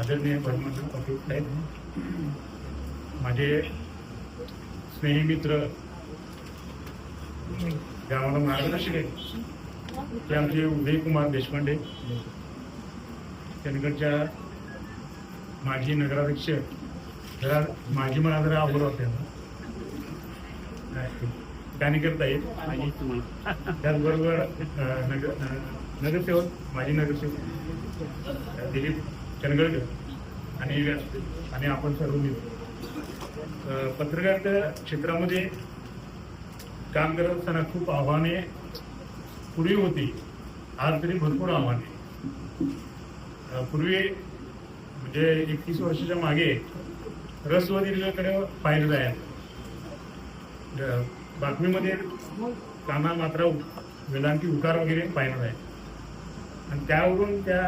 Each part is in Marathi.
आदरणीय परमंडळ पाटील साहेब माझे स्नेही मित्र जे आम्हाला मार्गदर्शक आहेत ते आमचे उदयकुमार देशपांडे. चंदगडच्या माजी नगराध्यक्ष जरा माजी मला जरा आवड होते त्यानिकरता येईल त्याचबरोबर नगर नगरसेवक माजी नगरसेवक दिलीप चंदगडकर आणि आणि आपण सर्व मित्र पत्रकार क्षेत्रामध्ये काम करत असताना खूप आव्हाने पूर्वी होती. आज तरी भरपूर आव्हाने. पूर्वी म्हणजे एकतीस वर्षाच्या मागे रसवदीकडे पाहिलं जायचं. बातमीमध्ये काना मात्रा वेदांती उकार वगैरे पाहिलं आहे आणि त्यावरून त्या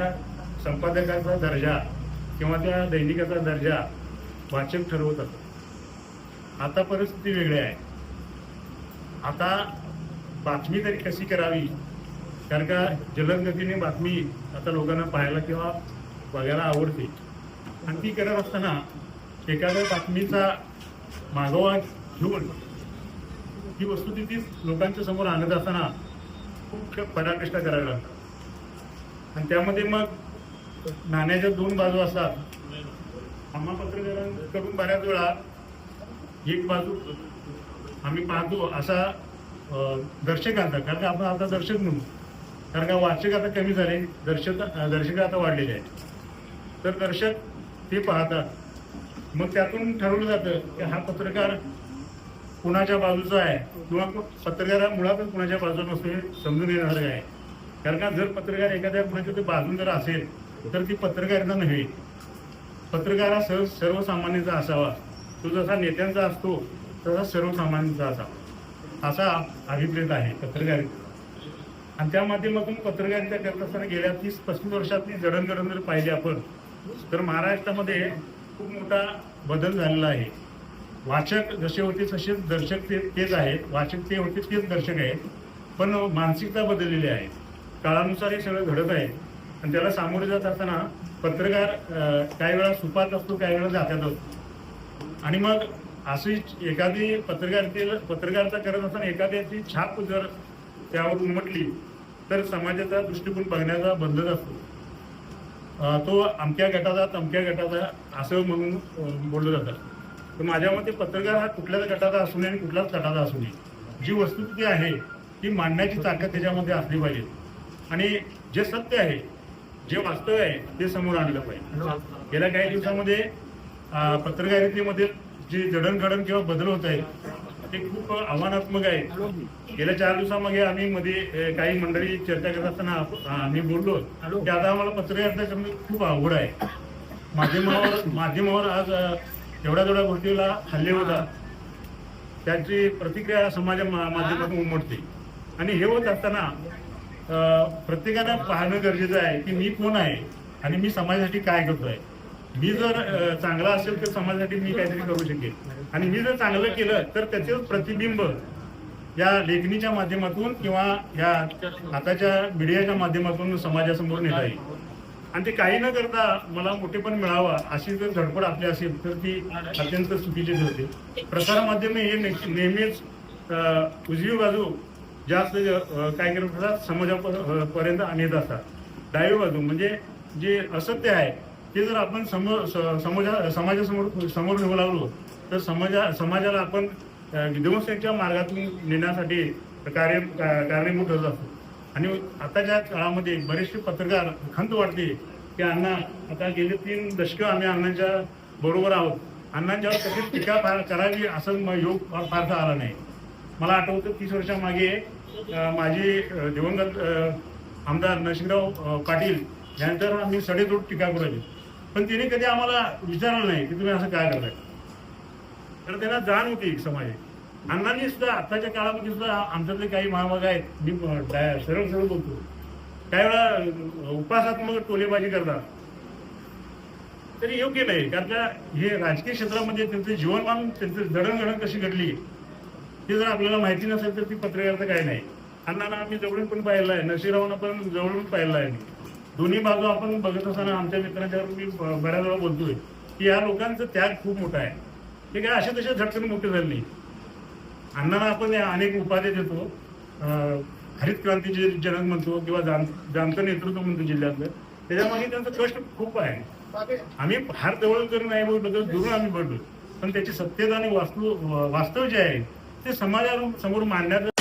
संपादकाचा दर्जा किंवा त्या दैनिकाचा दर्जा वाचक ठरवत असत. आता परिस्थिती वेगळी आहे. आता बातमी तरी कशी करावी? कारण का जलद गतीने बातमी आता लोकांना पाहायला किंवा बघायला आवडते. आणि ती करत असताना एखाद्या बातमीचा मागोवा घेऊन ही वस्तुस्थिती लोकांच्या समोर आणत असताना खूप पराकष्टा करायला लागतात. आणि त्यामध्ये मग नाण्याच्या दोन बाजू असतात. आम्हा पत्रकारांकडून बऱ्याच वेळा एक बाजू आम्ही पाहतो असा दर्शक दर्शकांचा कारण का आपण आता दर्शक म्हणू. कारण का वाचक आता कमी झाले. दर्शक दर्शक आता वाढलेले आहेत. तर दर्शक ते पाहतात. मग त्यातून ठरवलं जातं की हा पत्रकार कुणाच्या बाजूचा आहे? किंवा पत्रकार हा मुळातच कुणाच्या बाजूनं नसतो हे समजून येणार आहे. कारण का जर पत्रकार एखाद्या कुणाच्या ते बाजून जर असेल तर ती पत्रकारिता नव्हे. पत्रकार हा सर्व सर्वसामान्यांचा असावा. तो जसा नेत्यांचा असतो तसा सर्वसामान्यांचा असावा. असा अभिप्रेत आहे पत्रकारिता. आणि त्या माध्यमातून पत्रकारिता करत असताना गेल्या तीस पस्तीस वर्षातली जडणघडण जर पाहिजे आपण तर महाराष्ट्रामध्ये खूप मोठा बदल झालेला आहे. वाचक जसे होते तसेच दर्शक ते तेच आहेत. वाचक ते होते तेच दर्शक आहेत. पण मानसिकता बदललेली आहे. काळानुसार हे सगळं घडत आहे. आणि त्याला सामोरे जात असताना पत्रकार काही वेळा सुपात असतो काही वेळा जात्यात असतो. आणि मग अशी एखादी पत्रकारितेला पत्रकारिता करत असताना एखाद्याची छाप जर त्यावर उमटली तर समाजाचा दृष्टिकोन बघण्याचा बंधच असतो. तो अमक्या गटाचा तमक्या गटाचा असं म्हणून बोललं जातं. तर माझ्या मते पत्रकार हा कुठल्याच गटाचा असू नये आणि कुठल्याच गटाचा असू नये. जी वस्तुस्थिती आहे ती मांडण्याची ताकद त्याच्यामध्ये असली पाहिजे. आणि जे सत्य आहे जे वास्तव आहे ते समोर आणलं पाहिजे. गेल्या काही दिवसामध्ये पत्रकारितेमध्ये जे जडणघडण किंवा बदल होत आहे ते खूप आव्हानात्मक आहे गेल्या चार दिवसामागे आम्ही मध्ये काही मंडळी चर्चा करत असताना आम्ही बोललो. की आता आम्हाला पत्रकारिता करणं खूप अवघड आहे. माध्यमावर माध्यमावर आज एवढ्या तेवढ्या गोष्टीला हल्ले होतात त्याची प्रतिक्रिया समाजा माध्यमातून उमटते. आणि हे होत असताना प्रत्येकाला प्रत्येकानं पाहणं गरजेचं आहे की मी कोण आहे आणि मी समाजासाठी काय करतोय. मी जर चांगला असेल तर समाजासाठी मी काहीतरी करू शकेन. आणि मी जर चांगलं केलं तर त्याचे प्रतिबिंब या लेखणीच्या माध्यमातून किंवा या आताच्या मीडियाच्या माध्यमातून समाजासमोर नेता येईल. आणि ते काही न करता मला मोठेपण मिळावा अशी जर धडपड आपली असेल तर ती अत्यंत चुकीची ठरते प्रसारमाध्यमे हे नेहमीच उजवी बाजू जास्त काय करत असतात समाजापर्यंत आणत असतात. डावी बाजू म्हणजे जे असत्य आहे ते जर आपण समोर स- समाजा समाजासमोर समोर नेऊ लागलो तर समाजा समाजाला आपण अं, विध्वंसाच्या मार्गातून नेण्यासाठी कार्य का- कारणीभूत ठरत असतो. आणि आताच्या काळामध्ये बरेचसे पत्रकार खंत वाटते की अण्णा आता गेले तीन दशकं आम्ही अण्णांच्या बरोबर आहोत. अण्णांच्यावर कशी टीका फार करावी असं योग फारसा आला नाही. मला आठवतं तीस वर्षामागे माझे दिवंगत आमदार नरसिंहराव पाटील यांच्यावर आम्ही सडेतोड टीका करायची पण तिने कधी आम्हाला विचारलं नाही की तुम्ही असं काय करताय? तर त्यांना जाण होती समाज अण्णांनी सुद्धा आताच्या काळामध्ये सुद्धा आमच्यातले काही महामाग आहेत. मी सरळ सरळ बोलतो. काही वेळा उपवासात्मक उपासात्मक टोलेबाजी करतात. तरी योग्य नाही कारण का हे राजकीय क्षेत्रामध्ये त्यांचं जीवनमान त्यांचं जडणघडण कशी घडली ती जर आपल्याला माहिती नसेल तर ती पत्रकारिता काय नाही. अण्णांना आम्ही जवळून पण पाहिलं आहे. नशिरावनं पण जवळून पाहिलं आहे दोन्ही बाजू आपण बघत असताना आमच्या मित्रांच्यावर मी बऱ्याच वेळा बोलतोय की या लोकांचा त्याग खूप मोठा आहे. ते काय असे तसे झटकन मोठे झाले नाही. अण्णांना आपण अनेक उपाध्या देतो. हरित क्रांतीचे जनक म्हणतो किंवा जाण जाणतं नेतृत्व म्हणतो जिल्ह्यातलं त्याच्यामागे त्यांचं कष्ट खूप आहे. आम्ही फार जवळ करून नाही बोललो तर दुरून आम्ही बोललो पण त्याची सत्यता आणि वास्तू वास्तव जे आहे ते समाजासमोर मांडण्याचं